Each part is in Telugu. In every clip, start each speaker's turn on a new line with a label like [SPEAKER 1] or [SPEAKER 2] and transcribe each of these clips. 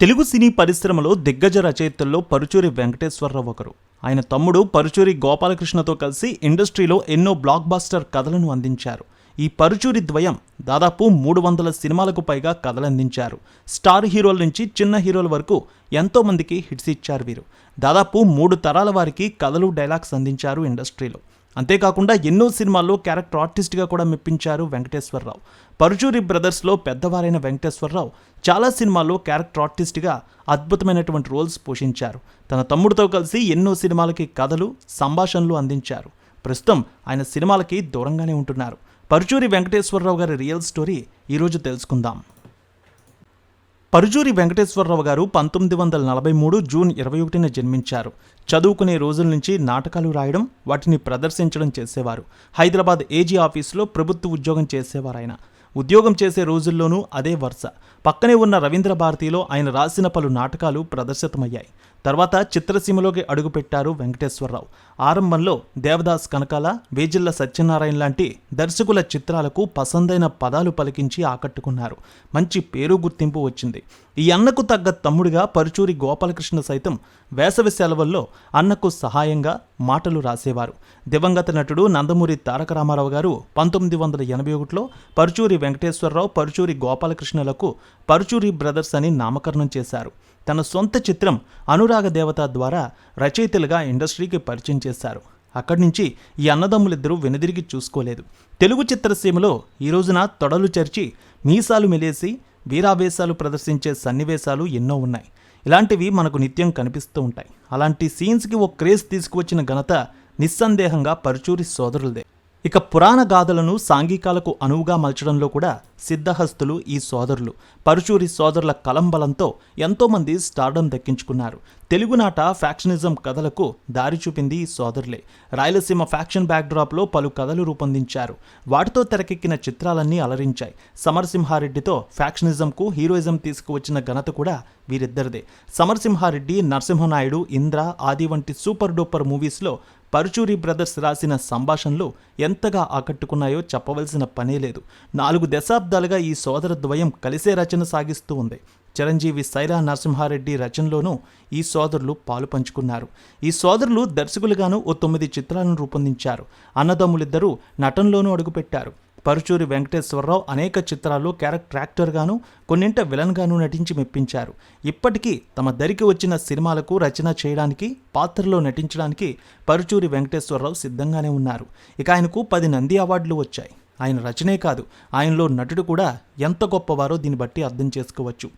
[SPEAKER 1] తెలుగు సినీ పరిశ్రమలో దిగ్గజ రచయితల్లో పరుచూరి వెంకటేశ్వరరావు ఒకరు. ఆయన తమ్ముడు పరుచూరి గోపాలకృష్ణతో కలిసి ఇండస్ట్రీలో ఎన్నో బ్లాక్ బాస్టర్ కథలను అందించారు. ఈ పరుచూరి ద్వయం దాదాపు మూడు వందల సినిమాలకు పైగా కథలందించారు. స్టార్ హీరోల నుంచి చిన్న హీరోల వరకు ఎంతోమందికి హిట్స్ ఇచ్చారు వీరు. దాదాపు మూడు తరాల వారికి కథలు డైలాగ్స్ అందించారు ఇండస్ట్రీలో. అంతేకాకుండా ఎన్నో సినిమాల్లో క్యారెక్టర్ ఆర్టిస్ట్గా కూడా మెప్పించారు వెంకటేశ్వరరావు. పరుచూరి బ్రదర్స్లో పెద్దవారైన వెంకటేశ్వరరావు చాలా సినిమాల్లో క్యారెక్టర్ ఆర్టిస్ట్గా అద్భుతమైనటువంటి రోల్స్ పోషించారు. తన తమ్ముడితో కలిసి ఎన్నో సినిమాలకి కథలు సంభాషణలు అందించారు. ప్రస్తుతం ఆయన సినిమాలకి దూరంగానే ఉంటున్నారు. పరుచూరి వెంకటేశ్వరరావు గారి రియల్ స్టోరీ ఈరోజు తెలుసుకుందాం. పరుజూరి వెంకటేశ్వరరావు గారు పంతొమ్మిది వందల నలభై మూడు జూన్ ఇరవై ఒకటిన జన్మించారు. చదువుకునే రోజుల నుంచి నాటకాలు రాయడం వాటిని ప్రదర్శించడం చేసేవారు. హైదరాబాద్ ఏజీ ఆఫీసులో ప్రభుత్వ ఉద్యోగం చేసేవారు ఆయన ఉద్యోగం చేసే రోజుల్లోనూ అదే వరుస. పక్కనే ఉన్న రవీంద్ర భారతిలో ఆయన రాసిన పలు నాటకాలు ప్రదర్శితమయ్యాయి. తర్వాత చిత్రసీమలోకి అడుగుపెట్టారు వెంకటేశ్వరరావు. ఆరంభంలో దేవదాస్ కనకాల వేజిల్ల సత్యనారాయణ లాంటి దర్శకుల చిత్రాలకు పసందైన పదాలు పలికించి ఆకట్టుకున్నారు. మంచి పేరు గుర్తింపు వచ్చింది. ఈ అన్నకు తగ్గ తమ్ముడిగా పరుచూరి గోపాలకృష్ణ సైతం వేసవి సెలవుల్లో అన్నకు సహాయంగా మాటలు రాసేవారు. దివంగత నటుడు నందమూరి తారక రామారావు గారు పంతొమ్మిది వందల ఎనభై ఒకటిలో పరుచూరి వెంకటేశ్వరరావు పరుచూరి గోపాలకృష్ణలకు పరుచూరి బ్రదర్స్ అని నామకరణం చేశారు. తన సొంత చిత్రం అనురాగ దేవత ద్వారా రచయితలుగా ఇండస్ట్రీకి పరిచయం చేశారు. అక్కడి నుంచి ఈ అన్నదమ్ములిద్దరూ వెనుదిరిగి చూసుకోలేదు. తెలుగు చిత్రసీమలో ఈ రోజున తొడలు చర్చి మీసాలు మెలేసి వీరావేశాలు ప్రదర్శించే సన్నివేశాలు ఎన్నో ఉన్నాయి. ఇలాంటివి మనకు నిత్యం కనిపిస్తూ ఉంటాయి. అలాంటి సీన్స్కి ఓ క్రేజ్ తీసుకువచ్చిన ఘనత నిస్సందేహంగా పరుచూరి సోదరులదే. ఇక పురాణ గాథలను సాంఘికాలకు అనువుగా మలచడంలో కూడా సిద్ధహస్తులు ఈ సోదరులు. పరుచూరి సోదరుల కలంబలంతో ఎంతోమంది స్టార్డం దక్కించుకున్నారు. తెలుగునాట ఫ్యాక్షనిజం కథలకు దారి చూపింది ఈ సోదరులే. రాయలసీమ ఫ్యాక్షన్ బ్యాక్డ్రాప్లో పలు కథలు రూపొందించారు. వాటితో తెరకెక్కిన చిత్రాలన్నీ అలరించాయి. సమరసింహారెడ్డితో ఫ్యాక్షనిజంకు హీరోయిజం తీసుకువచ్చిన ఘనత కూడా వీరిద్దరిదే. సమరసింహారెడ్డి నరసింహనాయుడు ఇంద్ర ఆది వంటి సూపర్ డూపర్ మూవీస్లో పరుచూరి బ్రదర్స్ రాసిన సంభాషణలు ఎంతగా ఆకట్టుకున్నాయో చెప్పవలసిన పనే లేదు. నాలుగు దశాబ్దాలుగా ఈ సోదర ద్వయం కలిసే రచన సాగిస్తూ ఉంది. చిరంజీవి సైరా నరసింహారెడ్డి రచనలోనూ ఈ సోదరులు పాలు పంచుకున్నారు. ఈ సోదరులు దర్శకులుగాను ఓ తొమ్మిది చిత్రాలను రూపొందించారు. అన్నదమ్ములిద్దరూ నటనలోనూ అడుగుపెట్టారు. పరుచూరి వెంకటేశ్వరరావు అనేక చిత్రాల్లో క్యారెక్టర్ యాక్టర్గాను కొన్నింట విలన్గాను నటించి మెప్పించారు. ఇప్పటికీ తమ దరికి వచ్చిన సినిమాలకు రచన చేయడానికి పాత్రలో నటించడానికి పరుచూరి వెంకటేశ్వరరావు సిద్ధంగానే ఉన్నారు. ఇక ఆయనకు పది నంది అవార్డులు వచ్చాయి. ఆయన రచనే కాదు. ఆయనలో నటుడు కూడా ఎంత గొప్పవారో దీన్ని బట్టి అర్థం చేసుకోవచ్చు.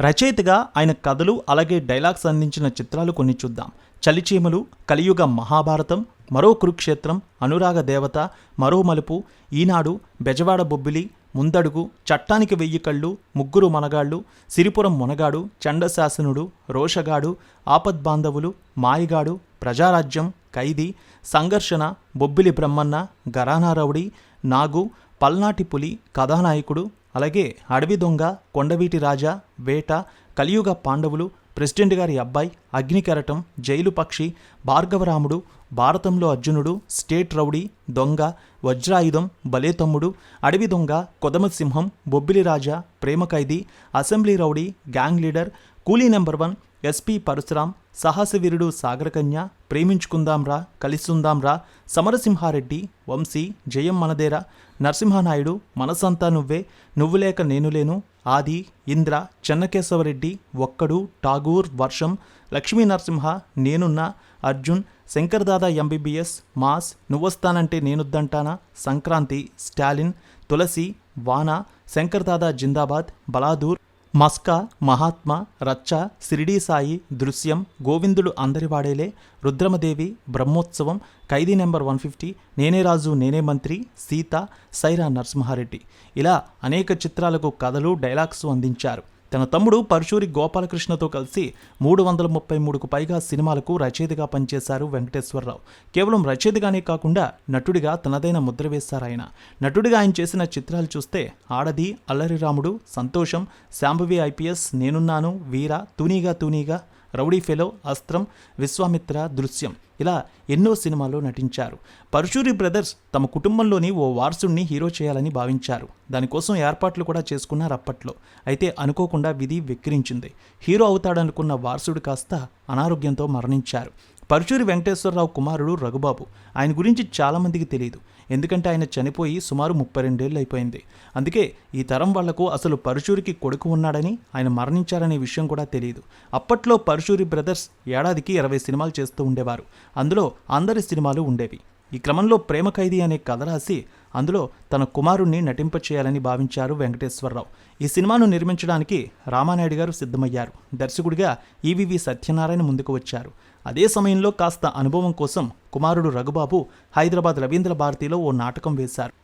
[SPEAKER 1] రచయితగా ఆయన కథలు అలాగే డైలాగ్స్ అందించిన చిత్రాలు కొన్ని చూద్దాం. చలిచీమలు కలియుగ మహాభారతం మరో కురుక్షేత్రం అనురాగ దేవత మరో మలుపు ఈనాడు బెజవాడ బొబ్బిలి ముందడుగు చట్టానికి వెయ్యి కళ్ళు ముగ్గురు మనగాళ్ళు సిరిపురం మునగాడు చండశాసనుడు రోషగాడు ఆపద్బాంధవులు మాయగాడు ప్రజారాజ్యం ఖైదీ సంఘర్షణ బొబ్బిలి బ్రహ్మన్న గరానా రౌడీ నాగు పల్నాటి పులి కథానాయకుడు అలాగే అడవి దొంగ కొండవీటి రాజా వేట కలియుగ పాండవులు ప్రెసిడెంట్ గారి అబ్బాయి అగ్నికెరటం జైలు పక్షి భార్గవరాముడు భారతంలో అర్జునుడు స్టేట్ రౌడీ దొంగ వజ్రాయుధం Bhale Thammudu Adavi Donga Kodamasimham Bobbili Raja Prema Khaidi assembly rowdy gang leader coolie number one SP Parasuram Sahasaveerudu Sagarakanya Preminchukundamra Kalisundamra Samarasimhareddy Vamsi Jayam Manadera Narasimhanayudu మనసంతా నువ్వే నువ్వు లేక నేను లేను ఆది ఇంద్ర చెన్నకేశవరెడ్డి ఒక్కడు ఠాగూర్ వర్షం లక్ష్మీ నరసింహ నేనున్నా అర్జున్ శంకర్దాదా ఎంబీబీఎస్ మాస్ నువ్వొస్తానంటే నేనొద్దంటానా సంక్రాంతి స్టాలిన్ తులసి వాన శంకర్దాదా జిందాబాద్ బలాదూర్ మస్కా Mahatma Racha Shirdi Sai Drishyam Govindudu Andarivadele Rudramadevi Brahmotsavam Khaidi number one fifty Nene Raju Nene మంత్రి సీత సైరా నరసింహారెడ్డి. ఇలా అనేక చిత్రాలకు కథలు డైలాగ్స్ అందించారు. తన తమ్ముడు పరశూరి గోపాలకృష్ణతో కలిసి మూడు వందల ముప్పై మూడుకు పైగా సినిమాలకు రచయితగా పనిచేశారు వెంకటేశ్వరరావు. కేవలం రచయితగానే కాకుండా నటుడిగా తనదైన ముద్ర వేశారు ఆయన. నటుడిగా ఆయన చేసిన చిత్రాలు చూస్తే ఆడది అల్లరి రాముడు సంతోషం శాంభవి ఐపీఎస్ నేనున్నాను వీర తూనీగా తూనీగా రౌడీ ఫెలో అస్త్రం విశ్వామిత్ర దృశ్యం ఇలా ఎన్నో సినిమాల్లో నటించారు. పరశూరి బ్రదర్స్ తమ కుటుంబంలోని ఓ వారసుడిని హీరో చేయాలని భావించారు. దానికోసం ఏర్పాట్లు కూడా చేసుకున్నారు అప్పట్లో. అయితే అనుకోకుండా విధి వెక్కిరించింది. హీరో అవుతాడనుకున్న వారసుడు కాస్త అనారోగ్యంతో మరణించారు. పరుచూరి వెంకటేశ్వరరావు కుమారుడు రఘుబాబు ఆయన గురించి చాలామందికి తెలియదు. ఎందుకంటే ఆయన చనిపోయి సుమారు ముప్పై రెండేళ్ళు అయిపోయింది అందుకే ఈ తరం వాళ్ళకు అసలు పరుచూరికి కొడుకు ఉన్నాడని ఆయన మరణించారనే విషయం కూడా తెలియదు. అప్పట్లో పరుచూరి బ్రదర్స్ ఏడాదికి ఇరవై సినిమాలు చేస్తూ ఉండేవారు. అందులో అందరి సినిమాలు ఉండేవి. ఈ క్రమంలో ప్రేమ ఖైదీ అనే కథ రాసి అందులో తన కుమారుణ్ణి నటింపచేయాలని భావించారు వెంకటేశ్వరరావు. ఈ సినిమాను నిర్మించడానికి రామానాయుడు గారు సిద్ధమయ్యారు. దర్శకుడిగా ఈవివి సత్యనారాయణ ముందుకు వచ్చారు. అదే సమయంలో కాస్త అనుభవం కోసం కుమారుడు రఘుబాబు హైదరాబాద్ రవీంద్ర భారతిలో ఓ నాటకం వేశారు.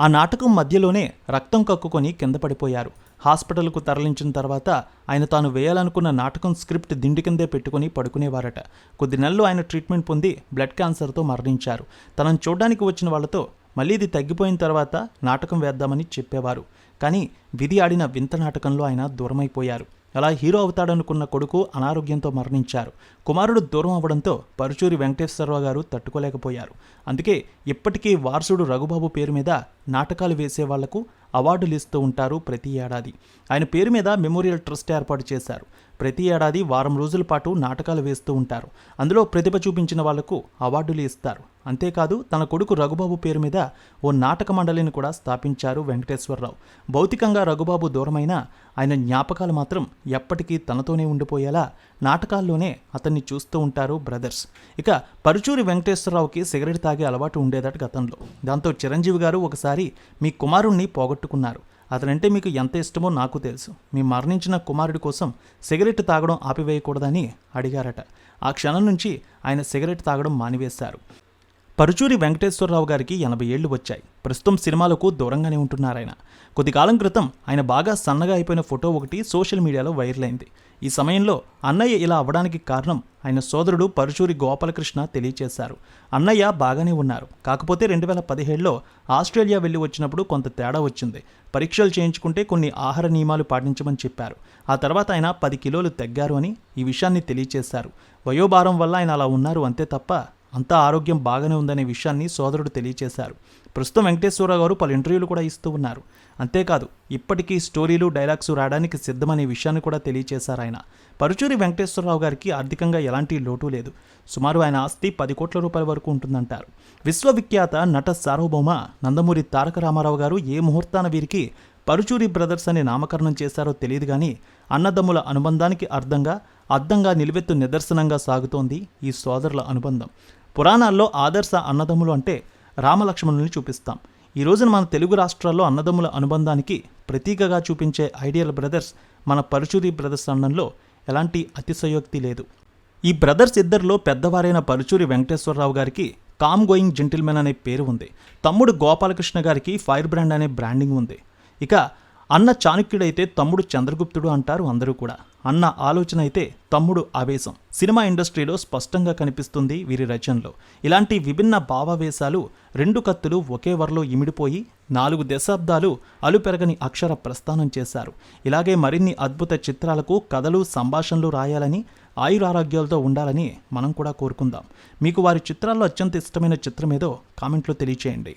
[SPEAKER 1] ఆ నాటకం మధ్యలోనే రక్తం కక్కుకొని కింద పడిపోయారు. హాస్పిటల్కు తరలించిన తర్వాత ఆయన తాను వేయాలనుకున్న నాటకం స్క్రిప్ట్ దిండి కిందే పెట్టుకుని పడుకునేవారట. కొద్ది నెలలు ఆయన ట్రీట్మెంట్ పొంది బ్లడ్ క్యాన్సర్తో మరణించారు. తనను చూడడానికి వచ్చిన వాళ్ళతో మళ్ళీ ఇది తగ్గిపోయిన తర్వాత నాటకం వేద్దామని చెప్పేవారు. కానీ విధి ఆడిన వింత నాటకంలో ఆయన దూరమైపోయారు. అలా హీరో అవుతాడనుకున్న కొడుకు అనారోగ్యంతో మరణించారు. కుమారుడు దూరం అవ్వడంతో పరుచూరి వెంకటేశ్వరరావు గారు తట్టుకోలేకపోయారు. అందుకే ఇప్పటికీ వారసుడు రఘుబాబు పేరు మీద నాటకాలు వేసే వాళ్ళకు అవార్డులు ఇస్తూ ఉంటారు ప్రతి ఏడాది. ఆయన పేరు మీద మెమోరియల్ ట్రస్ట్ ఏర్పాటు చేశారు. ప్రతి ఏడాది వారం రోజుల పాటు నాటకాలు వేస్తూ ఉంటారు. అందులో ప్రతిభ చూపించిన వాళ్ళకు అవార్డులు ఇస్తారు. అంతేకాదు తన కొడుకు రఘుబాబు పేరు మీద ఓ నాటక మండలిని కూడా స్థాపించారు వెంకటేశ్వరరావు. భౌతికంగా రఘుబాబు దూరమైన ఆయన జ్ఞాపకాలు మాత్రం ఎప్పటికీ తనతోనే ఉండిపోయేలా నాటకాల్లోనే అతన్ని చూస్తూ ఉంటారు బ్రదర్స్. ఇక పరుచూరి వెంకటేశ్వరరావుకి సిగరెట్ తాగే అలవాటు ఉండేదట గతంలో. దాంతో చిరంజీవి గారు ఒకసారి మీ కుమారుణ్ణి పోగొట్టుకున్నారు. అతనంటే మీకు ఎంత ఇష్టమో నాకు తెలుసు. మీ మరణించిన కుమారుడి కోసం సిగరెట్ తాగడం ఆపివేయకూడదని అడిగారట. ఆ క్షణం నుంచి ఆయన సిగరెట్ తాగడం మానివేశారు. పరుచూరి వెంకటేశ్వరరావు గారికి ఎనభై ఏళ్ళు వచ్చాయి. ప్రస్తుతం సినిమాలకు దూరంగానే ఉంటున్నారాయన కొద్ది కాలం క్రితం ఆయన బాగా సన్నగా అయిపోయిన ఫోటో ఒకటి సోషల్ మీడియాలో వైరల్ అయింది. ఈ సమయంలో అన్నయ్య ఇలా అవ్వడానికి కారణం ఆయన సోదరుడు పరుచూరి గోపాలకృష్ణ తెలియచేశారు. అన్నయ్య బాగానే ఉన్నారు. కాకపోతే రెండు వేల పదిహేడులో ఆస్ట్రేలియా వెళ్ళి వచ్చినప్పుడు కొంత తేడా వచ్చింది. పరీక్షలు చేయించుకుంటే కొన్ని ఆహార నియమాలు పాటించమని చెప్పారు. ఆ తర్వాత ఆయన పది కిలోలు తగ్గారు అని ఈ విషయాన్ని తెలియచేశారు. వయోభారం వల్ల ఆయన అలా ఉన్నారు అంతే తప్ప అంతా ఆరోగ్యం బాగానే ఉందనే విషయాన్ని సోదరుడు తెలియచేశారు. ప్రస్తుతం వెంకటేశ్వరరావు గారు పలు ఇంటర్వ్యూలు కూడా ఇస్తూ ఉన్నారు. అంతేకాదు ఇప్పటికీ స్టోరీలు డైలాగ్స్ రాయడానికి సిద్ధమనే విషయాన్ని కూడా తెలియచేశారు ఆయన. పరుచూరి వెంకటేశ్వరరావు గారికి ఆర్థికంగా ఎలాంటి లోటు లేదు. సుమారు ఆయన ఆస్తి పది కోట్ల రూపాయల వరకు ఉంటుందంటారు. విశ్వవిఖ్యాత నట సార్వభౌమ నందమూరి తారక రామారావు గారు ఏ ముహూర్తాన వీరికి పరుచూరి బ్రదర్స్ అని నామకరణం చేశారో తెలియదు కానీ అన్నదమ్ముల అనుబంధానికి అర్థంగా అద్దంగా నిలువెత్తు నిదర్శనంగా సాగుతోంది ఈ సోదరుల అనుబంధం. పురాణాల్లో ఆదర్శ అన్నదమ్ములు అంటే రామలక్ష్మణుల్ని చూపిస్తాం. ఈ రోజున మన తెలుగు రాష్ట్రాల్లో అన్నదమ్ముల అనుబంధానికి ప్రతీకగా చూపించే ఐడియల్ బ్రదర్స్ మన పరుచూరి బ్రదర్స్ అన్నంలో ఎలాంటి అతిశయోక్తి లేదు. ఈ బ్రదర్స్ ఇద్దరిలో పెద్దవారైన పరుచూరి వెంకటేశ్వరరావు గారికి కామ్ గోయింగ్ జెంటిల్మెన్ అనే పేరు ఉంది. తమ్ముడు గోపాలకృష్ణ గారికి ఫైర్ బ్రాండ్ అనే బ్రాండింగ్ ఉంది. ఇక అన్న చాణుక్యుడైతే తమ్ముడు చంద్రగుప్తుడు అంటారు అందరూ కూడా. అన్న ఆలోచన అయితే తమ్ముడు ఆవేశం. సినిమా ఇండస్ట్రీలో స్పష్టంగా కనిపిస్తుంది వీరి రచనలో. ఇలాంటి విభిన్న భావావేశాలు రెండు కత్తులు ఒకే వరలో ఇమిడిపోయి నాలుగు దశాబ్దాలు అలుపెరగని అక్షర ప్రస్థానం చేశారు. ఇలాగే మరిన్ని అద్భుత చిత్రాలకు కథలు సంభాషణలు రాయాలని ఆయురారోగ్యాలతో ఉండాలని మనం కూడా కోరుకుందాం. మీకు వారి చిత్రాల్లో అత్యంత ఇష్టమైన చిత్రం ఏదో కామెంట్లో తెలియచేయండి.